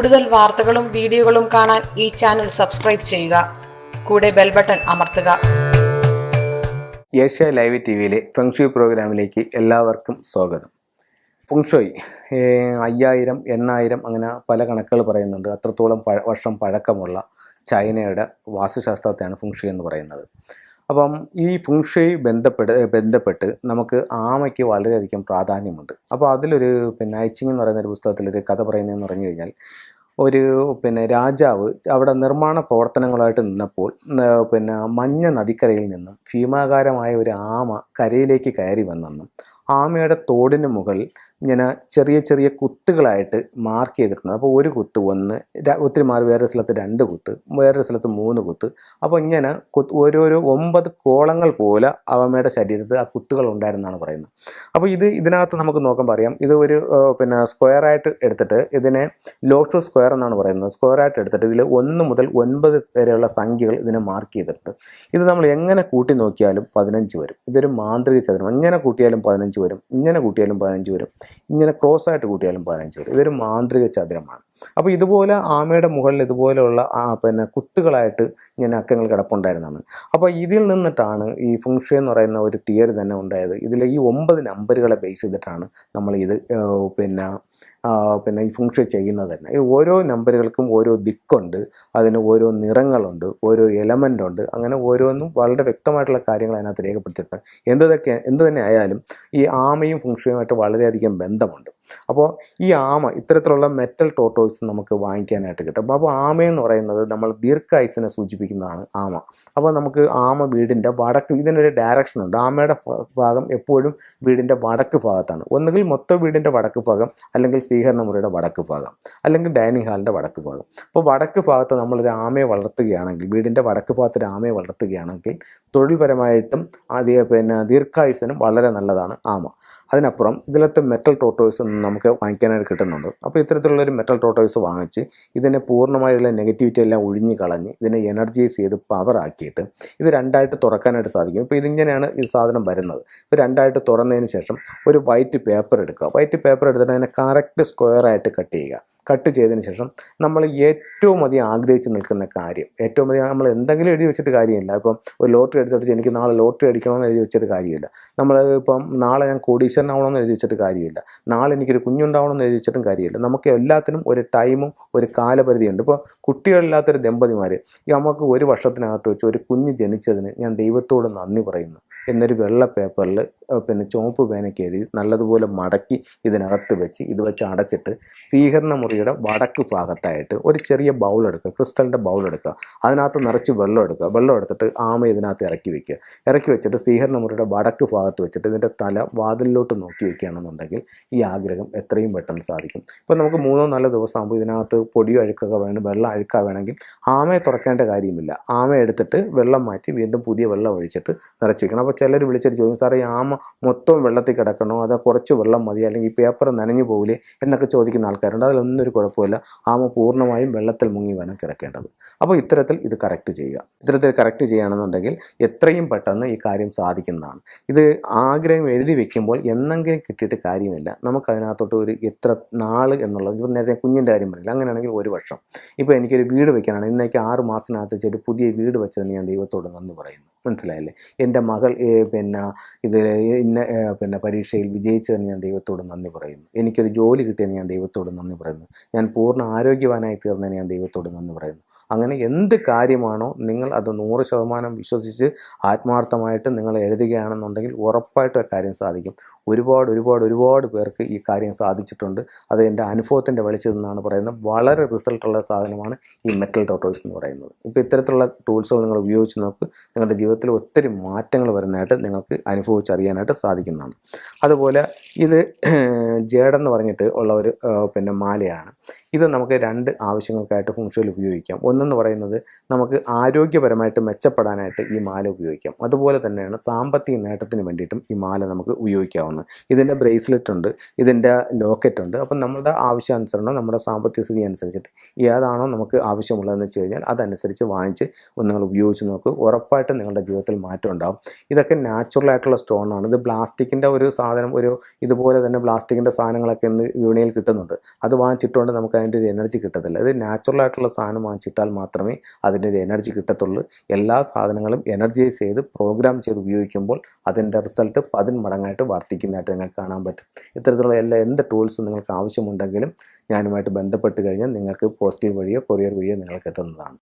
കൂടുതൽ വാർത്തകളും വീഡിയോകളും കാണാൻ ഈ ചാനൽ സബ്സ്ക്രൈബ് ചെയ്യുക. കൂടെ ബെൽ ബട്ടൺ അമർത്തുക. ഏഷ്യ ലൈവ് ടി വിയിലെ ഫെങ്ഷോയ് പ്രോഗ്രാമിലേക്ക് എല്ലാവർക്കും സ്വാഗതം. ഫെങ്ഷോയ് അയ്യായിരം എണ്ണായിരം അങ്ങനെ പല കണക്കുകൾ പറയുന്നുണ്ട്. അത്രത്തോളം വർഷം പഴക്കമുള്ള ചൈനയുടെ വാസ്തുശാസ്ത്രത്തെയാണ് ഫെങ്ഷോയ് എന്ന് പറയുന്നത്. അപ്പം ഈ ഫുങ്ഷയി ബന്ധപ്പെട്ട് ബന്ധപ്പെട്ട് നമുക്ക് ആമയ്ക്ക് വളരെയധികം പ്രാധാന്യമുണ്ട്. അപ്പോൾ അതിലൊരു പിന്നെ ഐച്ചിങ് എന്ന് പറയുന്ന ഒരു പുസ്തകത്തിലൊരു കഥ പറയുന്നതെന്ന് പറഞ്ഞു കഴിഞ്ഞാൽ ഒരു പിന്നെ രാജാവ് അവിടെ നിർമ്മാണ പ്രവർത്തനങ്ങളായിട്ട് നിന്നപ്പോൾ പിന്നെ മഞ്ഞ നദിക്കരയിൽ നിന്നും ഭീമാകാരമായ ഒരു ആമ കരയിലേക്ക് കയറി വന്നെന്നും ആമയുടെ തോടിന് മുകളിൽ ഇങ്ങനെ ചെറിയ ചെറിയ കുത്തുകളായിട്ട് മാർക്ക് ചെയ്തിട്ടുണ്ട്. അപ്പോൾ ഒരു കുത്ത് ഒന്ന് ഒത്തിരി മാറി വേറൊരു സ്ഥലത്ത് രണ്ട് കുത്ത് വേറൊരു സ്ഥലത്ത് മൂന്ന് കുത്ത്. അപ്പോൾ ഇങ്ങനെ കുത്ത് ഓരോരോ ഒമ്പത് കോളങ്ങൾ പോലെ അവമ്മയുടെ ശരീരത്തിൽ ആ കുത്തുകൾ ഉണ്ടായിരുന്നാണ് പറയുന്നത്. അപ്പോൾ ഇത് ഇതിനകത്ത് നമുക്ക് നോക്കുമ്പോൾ അറിയാം ഇത് ഒരു പിന്നെ സ്ക്വയറായിട്ട് എടുത്തിട്ട് ഇതിനെ ലോഷോ സ്ക്വയർ എന്നാണ് പറയുന്നത്. സ്ക്വയറായിട്ട് എടുത്തിട്ട് ഇതിൽ ഒന്ന് മുതൽ ഒൻപത് വരെയുള്ള സംഖ്യകൾ ഇതിനെ മാർക്ക് ചെയ്തിട്ടുണ്ട്. ഇത് നമ്മൾ എങ്ങനെ കൂട്ടി നോക്കിയാലും പതിനഞ്ച് വരും. ഇതൊരു മാന്ത്രിക ചതുരം. എങ്ങനെ കൂട്ടിയാലും പതിനഞ്ച് വരും. ഇങ്ങനെ കൂട്ടിയാലും പതിനഞ്ച് വരും. ഇങ്ങനെ ക്രോസ് ആയിട്ട് കൂട്ടിയാലും പതിനഞ്ച് വരും. ഇതൊരു മാന്ത്രിക ചതുരമാണ്. അപ്പോൾ ഇതുപോലെ ആമയുടെ മുകളിൽ ഇതുപോലെയുള്ള പിന്നെ കുത്തുകളായിട്ട് ഇങ്ങനെ അക്കങ്ങൾ കിടപ്പുണ്ടായിരുന്നതാണ്. അപ്പോൾ ഇതിൽ നിന്നിട്ടാണ് ഈ ഫുങ്ഷി എന്ന് പറയുന്ന ഒരു തിയറി തന്നെ ഉണ്ടായത്. ഇതിൽ ഈ ഒമ്പത് നമ്പറുകളെ ബേസ് ചെയ്തിട്ടാണ് നമ്മൾ ഇത് പിന്നെ പിന്നെ ഈ ഫുങ്ഷി ചെയ്യുന്നത് തന്നെ. ഈ ഓരോ നമ്പറുകൾക്കും ഓരോ ദിക്കുണ്ട് അതിന് ഓരോ നിറങ്ങളുണ്ട് ഓരോ എലമെന്റ് ഉണ്ട് അങ്ങനെ ഓരോന്നും വളരെ വ്യക്തമായിട്ടുള്ള കാര്യങ്ങൾ അതിനകത്ത് രേഖപ്പെടുത്തിയിട്ടുണ്ട്. എന്തൊക്കെ എന്ത് തന്നെ ആയാലും ഈ ആമയും ഫുങ്ഷയുമായിട്ട് വളരെയധികം ബന്ധമുണ്ട്. അപ്പോൾ ഈ ആമ ഇത്തരത്തിലുള്ള മെറ്റൽ ടോട്ടോയ്സ് നമുക്ക് വാങ്ങിക്കാനായിട്ട് കിട്ടും. അപ്പോൾ ആമയെന്ന് പറയുന്നത് നമ്മൾ ദീർഘായുസിനെ സൂചിപ്പിക്കുന്നതാണ് ആമ. അപ്പോൾ നമുക്ക് ആമ വീടിന്റെ വടക്ക് ഇതിനൊരു ഡയറക്ഷൻ ഉണ്ട്. ആമയുടെ ഭാഗം എപ്പോഴും വീടിന്റെ വടക്ക് ഭാഗത്താണ്. ഒന്നുകിൽ മൊത്തം വീടിന്റെ വടക്ക് ഭാഗം അല്ലെങ്കിൽ സ്വീകരണ മുറിയുടെ വടക്ക് ഭാഗം അല്ലെങ്കിൽ ഡൈനിങ് ഹാളിന്റെ വടക്ക് ഭാഗം. അപ്പോൾ വടക്ക് ഭാഗത്ത് നമ്മളൊരു ആമയെ വളർത്തുകയാണെങ്കിൽ വീടിന്റെ വടക്ക് ഭാഗത്ത് ഒരു ആമയെ വളർത്തുകയാണെങ്കിൽ തൊഴിൽപരമായിട്ടും ആദ്യ പിന്നെ ദീർഘായുസിനും വളരെ നല്ലതാണ് ആമ. അതിനപ്പുറം ഇതിലത്തെ മെറ്റൽ ടോട്ടോയ്സ് നമുക്ക് വാങ്ങിക്കാനായിട്ട് കിട്ടുന്നുണ്ട്. അപ്പോൾ ഇത്തരത്തിലുള്ള ഒരു മെറ്റൽ ടോട്ടോയ്സ് വാങ്ങിച്ച് ഇതിനെ പൂർണമായി ഇതിലെ നെഗറ്റിവിറ്റി എല്ലാം ഒഴിഞ്ഞ് കളഞ്ഞ് ഇതിനെ എനർജൈസ് ചെയ്ത് പവർ ആക്കിയിട്ട് ഇത് രണ്ടായിട്ട് തുറക്കാനായിട്ട് സാധിക്കും. ഇപ്പോൾ ഇതിങ്ങനെയാണ് ഈ സാധനം വരുന്നത്. ഇപ്പോൾ രണ്ടായിട്ട് തുറന്നതിന് ശേഷം ഒരു വൈറ്റ് പേപ്പർ എടുക്കുക. വൈറ്റ് പേപ്പർ എടുത്തിട്ട് അതിനെ കറക്റ്റ് സ്ക്വയർ ആയിട്ട് കട്ട് ചെയ്യുക. കട്ട് ചെയ്തതിന് ശേഷം നമ്മൾ ഏറ്റവും അധികം ആഗ്രഹിച്ച് നിൽക്കുന്ന കാര്യം ഏറ്റവും അധികം നമ്മൾ എന്തെങ്കിലും എഴുതി വെച്ചിട്ട് കാര്യമില്ല. ഇപ്പം ഒരു ലോട്ടറി എടുത്തിട്ട് എനിക്ക് നാളെ ലോട്ടറി അടിക്കണമെന്ന് എഴുതി വെച്ചിട്ട് കാര്യമില്ല. നമ്മൾ ഇപ്പം നാളെ ഞാൻ കോടീശ്വരനാവണമെന്ന് എഴുതി വെച്ചിട്ട് കാര്യമില്ല. നാളെ എനിക്കൊരു കുഞ്ഞുണ്ടാവണമെന്ന് എഴുതി വെച്ചിട്ടും കാര്യമില്ല. നമുക്ക് എല്ലാത്തിനും ഒരു ടൈമും ഒരു കാലപരിധിയുണ്ട്. ഇപ്പോൾ കുട്ടികളില്ലാത്തൊരു ദമ്പതിമാർ നമുക്ക് ഒരു വർഷത്തിനകത്ത് വെച്ച് ഒരു കുഞ്ഞ് ജനിച്ചതിന് ഞാൻ ദൈവത്തോട് നന്ദി പറയുന്നു. എന്നൊരു വെള്ള പേപ്പറിൽ പിന്നെ ചുവപ്പ് പേനയ്ക്ക് എഴുതി നല്ലതുപോലെ മടക്കി ഇതിനകത്ത് വെച്ച് ഇത് വെച്ച് അടച്ചിട്ട് സ്വീകരണ മുറിയുടെ വടക്ക് ഭാഗത്തായിട്ട് ഒരു ചെറിയ ബൗൾ എടുക്കുക ക്രിസ്റ്റലിന്റെ ബൗൾ എടുക്കുക. അതിനകത്ത് നിറച്ച് വെള്ളം എടുക്കുക. വെള്ളം എടുത്തിട്ട് ആമ ഇതിനകത്ത് ഇറക്കി വെക്കുക. ഇറക്കി വെച്ചിട്ട് സ്വീകരണ മുറിയുടെ വടക്ക് ഭാഗത്ത് വെച്ചിട്ട് ഇതിന്റെ തല വാതിലിലോട്ട് നോക്കി വെക്കുകയാണെന്നുണ്ടെങ്കിൽ ഈ ആഗ്രഹം എത്രയും പെട്ടെന്ന് സാധിക്കും. ഇപ്പോൾ നമുക്ക് മൂന്നോ നാലോ ദിവസം ആകുമ്പോൾ ഇതിനകത്ത് പൊടിയോ അഴുക്കൊക്കെ വേണം വെള്ളം അഴുക്കാ വേണമെങ്കിൽ ആമയെ തുറക്കേണ്ട കാര്യമില്ല. ആമ എടുത്തിട്ട് വെള്ളം മാറ്റി വീണ്ടും പുതിയ വെള്ളം ഒഴിച്ചിട്ട് നിറച്ച് വെക്കണം. അപ്പോൾ ചിലർ വിളിച്ചിട്ട് ചോദിക്കും സാറേ ആമ മൊത്തം വെള്ളത്തിൽ കിടക്കണോ? അതോ കുറച്ച് വെള്ളം മതി അല്ലെങ്കിൽ പേപ്പർ നനഞ്ഞു പോകില്ലേ എന്നൊക്കെ ചോദിക്കുന്ന ആൾക്കാരുണ്ട്. അതിലൊന്നും ഒരു കുഴപ്പമില്ല ആമ പൂർണമായും വെള്ളത്തിൽ മുങ്ങി വേണം കിടക്കേണ്ടത്. അപ്പോൾ ഇത്തരത്തിൽ ഇത് കറക്റ്റ് ചെയ്യുക. ഇത്തരത്തിൽ കറക്റ്റ് ചെയ്യുകയാണെന്നുണ്ടെങ്കിൽ എത്രയും പെട്ടെന്ന് ഈ കാര്യം സാധിക്കുന്നതാണ്. ഇത് ആഗ്രഹം എഴുതി വെക്കുമ്പോൾ എന്നെങ്കിലും കിട്ടിയിട്ട് കാര്യമില്ല. നമുക്കതിനകത്തോട്ട് ഒരു എത്ര നാൾ എന്നുള്ളത് ഇപ്പം നേരത്തെ കുഞ്ഞിന്റെ കാര്യം പറഞ്ഞില്ല? അങ്ങനെയാണെങ്കിൽ ഒരു വർഷം. ഇപ്പോൾ എനിക്കൊരു വീട് വെക്കാനാണ്. ഇന്നേക്ക് ആറ് മാസത്തിനകത്ത് വെച്ചൊരു പുതിയ വീട് വെച്ചതിന് ഞാൻ ദൈവത്തോട് നന്ദി പറയുന്നു. മനസ്സിലായില്ലേ? എന്റെ മകൾ പിന്നെ ഇത് ഇന്ന പിന്നെ പരീക്ഷയിൽ വിജയിച്ചതിന് ഞാൻ ദൈവത്തോട് നന്ദി പറയുന്നു. എനിക്കൊരു ജോലി കിട്ടിയെന്ന് ഞാൻ ദൈവത്തോട് നന്ദി പറയുന്നു. ഞാൻ പൂർണ ആരോഗ്യവാനായി തീർന്നതിന് ഞാൻ ദൈവത്തോട് നന്ദി പറയുന്നു. അങ്ങനെ എന്ത് കാര്യമാണോ നിങ്ങൾ അത് നൂറ് ശതമാനം വിശ്വസിച്ച് ആത്മാർത്ഥമായിട്ട് നിങ്ങൾ എഴുതുകയാണെന്നുണ്ടെങ്കിൽ ഉറപ്പായിട്ടും ആ കാര്യം സാധിക്കും. ഒരുപാട് ഒരുപാട് ഒരുപാട് പേർക്ക് ഈ കാര്യം സാധിച്ചിട്ടുണ്ട്. അത് എന്റെ അനുഭവത്തിന്റെ വെളിച്ചത്തിൽ നിന്നാണ് പറയുന്നത്. വളരെ റിസൾട്ടുള്ള സാധനമാണ് ഈ മെറ്റൽ ടോട്ടോയ്സ് എന്ന് പറയുന്നത്. ഇപ്പോൾ ഇത്തരത്തിലുള്ള ടൂൾസുകൾ നിങ്ങൾ ഉപയോഗിച്ച് നോക്ക് നിങ്ങളുടെ ജീവിതത്തിൽ ഒത്തിരി മാറ്റങ്ങൾ വരുന്നതായിട്ട് നിങ്ങൾക്ക് അനുഭവിച്ചറിയാനായിട്ട് സാധിക്കുന്നതാണ്. അതുപോലെ ഇത് ജേഡെന്ന് പറഞ്ഞിട്ട് ഉള്ള ഒരു പിന്നെ മാലയാണ്. ഇത് നമുക്ക് രണ്ട് ആവശ്യങ്ങൾക്കായിട്ട് ഫുങ്ഷയിൽ ഉപയോഗിക്കാം. ഒന്നെന്ന് പറയുന്നത് നമുക്ക് ആരോഗ്യപരമായിട്ട് മെച്ചപ്പെടാനായിട്ട് ഈ മാല ഉപയോഗിക്കാം. അതുപോലെ തന്നെയാണ് സാമ്പത്തിക നേട്ടത്തിന് വേണ്ടിയിട്ടും ഈ മാല നമുക്ക് ഉപയോഗിക്കാവുന്നത്. ഇതിന്റെ ബ്രേസ്ലെറ്റ് ഉണ്ട് ഇതിന്റെ ലോക്കറ്റ് ഉണ്ട്. അപ്പം നമ്മുടെ ആവശ്യാനുസരണം നമ്മുടെ സാമ്പത്തിക സ്ഥിതി അനുസരിച്ചിട്ട് ഏതാണോ നമുക്ക് ആവശ്യമുള്ളതെന്ന് വെച്ച് കഴിഞ്ഞാൽ അതനുസരിച്ച് വാങ്ങിച്ച് നിങ്ങൾ ഉപയോഗിച്ച് നോക്ക്. ഉറപ്പായിട്ടും നിങ്ങളുടെ ജീവിതത്തിൽ മാറ്റം ഉണ്ടാകും ഇതൊക്കെ സ്റ്റോൺ ആണ്. ഇത് പ്ലാസ്റ്റിക്കിന്റെ ഒരു സാധനം ഒരു ഇതുപോലെ തന്നെ പ്ലാസ്റ്റിക്കിന്റെ സാധനങ്ങളൊക്കെ ഇന്ന് വിപണിയിൽ കിട്ടുന്നുണ്ട്. അത് വാങ്ങിച്ചിട്ടുകൊണ്ട് നമുക്ക് അതിന്റെ ഒരു എനർജി കിട്ടത്തില്ല. ഇത് നാച്ചുറൽ ആയിട്ടുള്ള സാധനം വാങ്ങിച്ചിട്ടാൽ മാത്രമേ അതിന്റെ ഒരു എനർജി കിട്ടത്തുള്ളൂ. എല്ലാ സാധനങ്ങളും എനർജൈസ് ചെയ്ത് പ്രോഗ്രാം ചെയ്ത് ഉപയോഗിക്കുമ്പോൾ അതിന്റെ റിസൾട്ട് പതിന് പതിന്മടങ്ങായിട്ട് വർദ്ധിക്കുന്നതായിട്ട് നിങ്ങൾക്ക് കാണാൻ പറ്റും. ഇത്തരത്തിലുള്ള എല്ലാ എന്ത് ടൂൾസും നിങ്ങൾക്ക് ആവശ്യമുണ്ടെങ്കിലും ഞാനുമായിട്ട് ബന്ധപ്പെട്ട് കഴിഞ്ഞാൽ നിങ്ങൾക്ക് പോസ്റ്റൽ വഴിയോ കൊറിയർ വഴിയോ നിങ്ങൾക്ക് എത്തുന്നതാണ്.